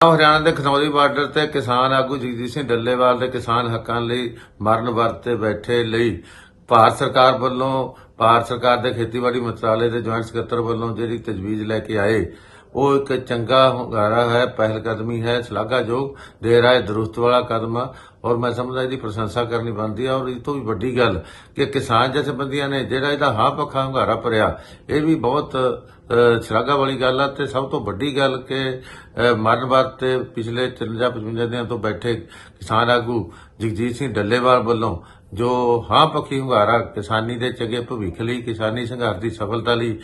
ਹਰਿਆਣਾ ਦੇ ਖਨੌਰੀ ਬਾਰਡਰ ਤੇ ਕਿਸਾਨ ਆਗੂ ਜਗਜੀਤ ਸਿੰਘ ਡੱਲੇਵਾਲ ਦੇ ਕਿਸਾਨ ਹੱਕਾਂ ਲਈ ਮਰਨ ਵਰਤੇ ਬੈਠੇ ਲਈ ਭਾਰਤ ਸਰਕਾਰ ਵੱਲੋਂ, ਭਾਰਤ ਸਰਕਾਰ ਦੇ ਖੇਤੀਬਾੜੀ ਮੰਤਰਾਲੇ ਦੇ ਜੁਆਇੰਟ ਸਕੱਤਰ ਵੱਲੋਂ ਜਿਹੜੀ ਤਜਵੀਜ਼ ਲੈ ਕੇ ਆਏ ਉਹ ਇੱਕ ਚੰਗਾ ਹੁੰਗਾਰਾ ਹੈ ਪਹਿਲ ਕਦਮੀ ਹੈ ਸ਼ਲਾਘਾਯੋਗ ਦੇ ਰਾਏ ਦਰੁਸਤ ਵਾਲਾ ਕਦਮ ਆ। ਔਰ ਮੈਂ ਸਮਝਦਾ ਇਹਦੀ ਪ੍ਰਸ਼ੰਸਾ ਕਰਨੀ ਬਣਦੀ ਆ। ਔਰ ਇਹ ਤੋਂ ਵੀ ਵੱਡੀ ਗੱਲ ਕਿ ਕਿਸਾਨ ਜਥੇਬੰਦੀਆਂ ਨੇ ਜਿਹੜਾ ਇਹਦਾ ਹਾਂ ਪੱਖਾ ਹੁੰਗਾਰਾ ਭਰਿਆ ਇਹ ਵੀ ਬਹੁਤ ਸ਼ਲਾਘਾ ਵਾਲੀ ਗੱਲ ਆ। ਤੇ ਸਭ ਤੋਂ ਵੱਡੀ ਗੱਲ ਕਿ ਅ, ਮਰਨ ਵਾਸਤੇ ਪਿਛਲੇ 53 55 ਦਿਨਾਂ ਤੋਂ ਬੈਠੇ ਕਿਸਾਨ ਆਗੂ ਜਗਜੀਤ ਸਿੰਘ ਡੱਲੇਵਾਲ ਵੱਲੋਂ ਜੋ ਹਾਂ ਪੱਖੀ ਹੁੰਗਾਰਾ ਕਿਸਾਨੀ ਦੇ ਚੰਗੇ ਭਵਿੱਖ ਲਈ ਕਿਸਾਨੀ ਸੰਘਰਸ਼ ਦੀ ਸਫਲਤਾ ਲਈ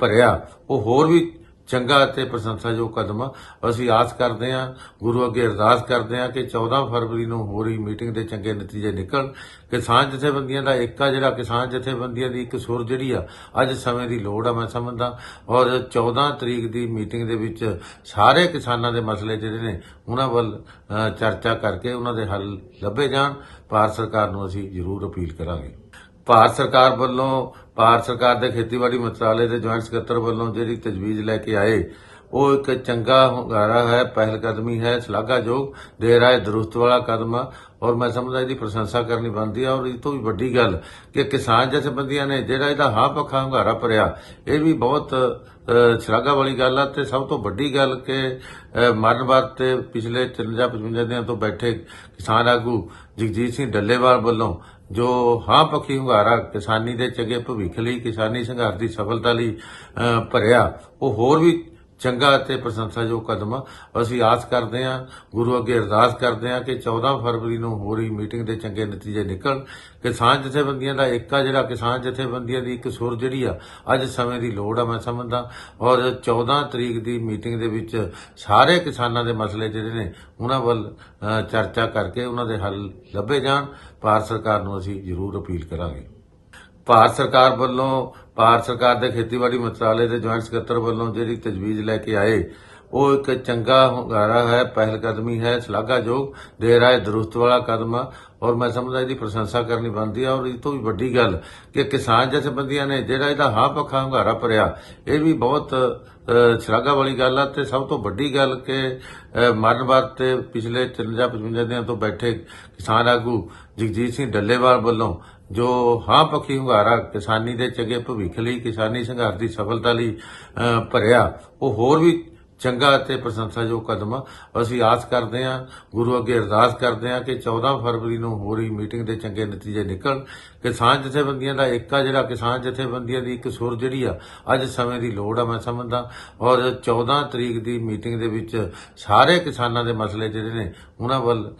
ਭਰਿਆ ਉਹ ਹੋਰ ਵੀ ਚੰਗਾ ਅਤੇ ਪ੍ਰਸ਼ੰਸਾਯੋਗ ਕਦਮ ਆ। ਅਸੀਂ ਆਸ ਕਰਦੇ ਹਾਂ, ਗੁਰੂ ਅੱਗੇ ਅਰਦਾਸ ਕਰਦੇ ਹਾਂ ਕਿ 14 ਫਰਵਰੀ ਨੂੰ ਹੋ ਰਹੀ ਮੀਟਿੰਗ ਦੇ ਚੰਗੇ ਨਤੀਜੇ ਨਿਕਲਣ। ਕਿਸਾਨ ਜਥੇਬੰਦੀਆਂ ਦਾ ਏਕਾ ਜਿਹੜਾ ਕਿਸਾਨ ਜਥੇਬੰਦੀਆਂ ਦੀ ਇੱਕ ਸੁਰ ਜਿਹੜੀ ਆ, ਅੱਜ ਸਮੇਂ ਦੀ ਲੋੜ ਆ ਮੈਂ ਸਮਝਦਾ। ਔਰ 14 ਤਰੀਕ ਦੀ ਮੀਟਿੰਗ ਦੇ ਵਿੱਚ ਸਾਰੇ ਕਿਸਾਨਾਂ ਦੇ ਮਸਲੇ ਜਿਹੜੇ ਨੇ, ਉਹਨਾਂ ਵੱਲ ਚਰਚਾ ਕਰਕੇ ਉਹਨਾਂ ਦੇ ਹੱਲ ਲੱਭੇ ਜਾਣ। ਭਾਰਤ ਸਰਕਾਰ ਨੂੰ ਅਸੀਂ ਜ਼ਰੂਰ ਅਪੀਲ ਕਰਾਂਗੇ। ਭਾਰਤ ਸਰਕਾਰ ਵੱਲੋਂ, ਭਾਰਤ ਸਰਕਾਰ ਦੇ ਖੇਤੀਬਾੜੀ ਮੰਤਰਾਲੇ ਦੇ ਜੁਆਇੰਟ ਸਕੱਤਰ ਵੱਲੋਂ ਜਿਹੜੀ ਤਜਵੀਜ਼ ਲੈ ਕੇ ਆਏ ਉਹ ਇੱਕ ਚੰਗਾ ਹੁੰਗਾਰਾ ਹੈ ਪਹਿਲ ਕਦਮੀ ਹੈ ਸ਼ਲਾਘਾਯੋਗ ਦੇ ਰਾਏ ਦਰੁਸਤ ਵਾਲਾ ਕਦਮ ਆ। ਔਰ ਮੈਂ ਸਮਝਦਾ ਇਹਦੀ ਪ੍ਰਸ਼ੰਸਾ ਕਰਨੀ ਬਣਦੀ ਆ। ਔਰ ਇਹ ਤੋਂ ਵੀ ਵੱਡੀ ਗੱਲ ਕਿ ਕਿਸਾਨ ਜਥੇਬੰਦੀਆਂ ਨੇ ਜਿਹੜਾ ਇਹਦਾ ਹਾਂ ਪੱਖਾ ਹੁੰਗਾਰਾ ਭਰਿਆ ਇਹ ਵੀ ਬਹੁਤ ਸ਼ਲਾਘਾ ਵਾਲੀ ਗੱਲ ਆ। ਤੇ ਸਭ ਤੋਂ ਵੱਡੀ ਗੱਲ ਕਿ ਅ, ਮਰਨ ਵਾਸਤੇ ਪਿਛਲੇ 53 55 ਦਿਨਾਂ ਤੋਂ ਬੈਠੇ ਕਿਸਾਨ ਆਗੂ ਜਗਜੀਤ ਸਿੰਘ ਡੱਲੇਵਾਲ ਵੱਲੋਂ ਜੋ ਹਾਂ ਪੱਖੀ ਹੁੰਗਾਰਾ ਕਿਸਾਨੀ ਦੇ ਚੰਗੇ ਭਵਿੱਖ ਲਈ ਕਿਸਾਨੀ ਸੰਘਰਸ਼ ਦੀ ਸਫਲਤਾ ਲਈ ਭਰਿਆ ਉਹ ਹੋਰ ਵੀ ਚੰਗਾ ਅਤੇ ਪ੍ਰਸ਼ੰਸਾਯੋਗ ਕਦਮ ਅਸੀਂ ਆਸ ਕਰਦੇ ਹਾਂ, ਗੁਰੂ ਅੱਗੇ ਅਰਦਾਸ ਕਰਦੇ ਹਾਂ ਕਿ 14 ਫਰਵਰੀ ਨੂੰ ਹੋ ਰਹੀ ਮੀਟਿੰਗ ਦੇ ਚੰਗੇ ਨਤੀਜੇ ਨਿਕਲਣ। ਕਿਸਾਨ ਜਥੇਬੰਦੀਆਂ ਦਾ ਏਕਾ ਜਿਹੜਾ ਕਿਸਾਨ ਜਥੇਬੰਦੀਆਂ ਦੀ ਇੱਕ ਸੁਰ ਜਿਹੜੀ ਆ, ਅੱਜ ਸਮੇਂ ਦੀ ਲੋੜ ਆ ਮੈਂ ਸਮਝਦਾ। ਔਰ 14 ਤਰੀਕ ਦੀ ਮੀਟਿੰਗ ਦੇ ਵਿੱਚ ਸਾਰੇ ਕਿਸਾਨਾਂ ਦੇ ਮਸਲੇ ਜਿਹੜੇ ਨੇ, ਉਹਨਾਂ ਵੱਲ ਚਰਚਾ ਕਰਕੇ ਉਹਨਾਂ ਦੇ ਹੱਲ ਲੱਭੇ ਜਾਣ। ਭਾਰਤ ਸਰਕਾਰ ਨੂੰ ਅਸੀਂ ਜ਼ਰੂਰ ਅਪੀਲ ਕਰਾਂਗੇ। ਭਾਰਤ ਸਰਕਾਰ ਵੱਲੋਂ, ਭਾਰਤ ਸਰਕਾਰ ਦੇ ਖੇਤੀਬਾੜੀ ਮੰਤਰਾਲੇ ਦੇ ਜੁਆਇੰਟ ਸਕੱਤਰ ਵੱਲੋਂ ਜਿਹੜੀ ਤਜਵੀਜ਼ ਲੈ ਕੇ ਆਏ ਉਹ ਇੱਕ ਚੰਗਾ ਹੁੰਗਾਰਾ ਹੈ ਪਹਿਲ ਕਦਮੀ ਹੈ ਸ਼ਲਾਘਾਯੋਗ ਦੇ ਰਾਏ ਦਰੁਸਤ ਵਾਲਾ ਕਦਮ ਆ। ਔਰ ਮੈਂ ਸਮਝਦਾ ਇਹਦੀ ਪ੍ਰਸ਼ੰਸਾ ਕਰਨੀ ਬਣਦੀ ਆ। ਔਰ ਇਹ ਤੋਂ ਵੀ ਵੱਡੀ ਗੱਲ ਕਿ ਕਿਸਾਨ ਜਥੇਬੰਦੀਆਂ ਨੇ ਜਿਹੜਾ ਇਹਦਾ ਹਾਂ ਪੱਖਾ ਹੁੰਗਾਰਾ ਭਰਿਆ ਇਹ ਵੀ ਬਹੁਤ ਸ਼ਲਾਘਾ ਵਾਲੀ ਗੱਲ ਆ। ਤੇ ਸਭ ਤੋਂ ਵੱਡੀ ਗੱਲ ਕਿ ਅ, ਮਰਨ ਵਾਸਤੇ ਪਿਛਲੇ 53 55 ਦਿਨਾਂ ਤੋਂ ਬੈਠੇ ਕਿਸਾਨ ਆਗੂ ਜਗਜੀਤ ਸਿੰਘ ਡੱਲੇਵਾਲ ਵੱਲੋਂ ਜੋ ਹਾਂ ਪੱਖੀ ਹੁੰਗਾਰਾ ਕਿਸਾਨੀ ਦੇ ਚੰਗੇ ਭਵਿੱਖ ਲਈ ਕਿਸਾਨੀ ਸੰਘਰਸ਼ ਦੀ ਸਫਲਤਾ ਲਈ ਭਰਿਆ ਉਹ ਹੋਰ ਵੀ ਚੰਗਾ ਅਤੇ ਪ੍ਰਸ਼ੰਸਾਯੋਗ ਕਦਮ ਆ। ਅਸੀਂ ਆਸ ਕਰਦੇ ਹਾਂ, ਗੁਰੂ ਅੱਗੇ ਅਰਦਾਸ ਕਰਦੇ ਹਾਂ ਕਿ 14 ਫਰਵਰੀ ਨੂੰ ਹੋ ਰਹੀ ਮੀਟਿੰਗ ਦੇ ਚੰਗੇ ਨਤੀਜੇ ਨਿਕਲਣ। ਕਿਸਾਨ ਜਥੇਬੰਦੀਆਂ ਦਾ ਏਕਾ ਜਿਹੜਾ ਕਿਸਾਨ ਜਥੇਬੰਦੀਆਂ ਦੀ ਇੱਕ ਸੁਰ ਜਿਹੜੀ ਆ, ਅੱਜ ਸਮੇਂ ਦੀ ਲੋੜ ਆ ਮੈਂ ਸਮਝਦਾ। ਔਰ 14 ਤਰੀਕ ਦੀ ਮੀਟਿੰਗ ਦੇ ਵਿੱਚ ਸਾਰੇ ਕਿਸਾਨਾਂ ਦੇ ਮਸਲੇ ਜਿਹੜੇ ਨੇ, ਉਹਨਾਂ ਵੱਲ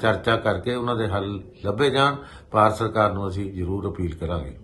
ਚਰਚਾ ਕਰਕੇ ਉਹਨਾਂ ਦੇ ਹੱਲ ਲੱਭੇ ਜਾਣ। ਭਾਰਤ ਸਰਕਾਰ ਨੂੰ ਅਸੀਂ ਜ਼ਰੂਰ ਅਪੀਲ ਕਰਾਂਗੇ।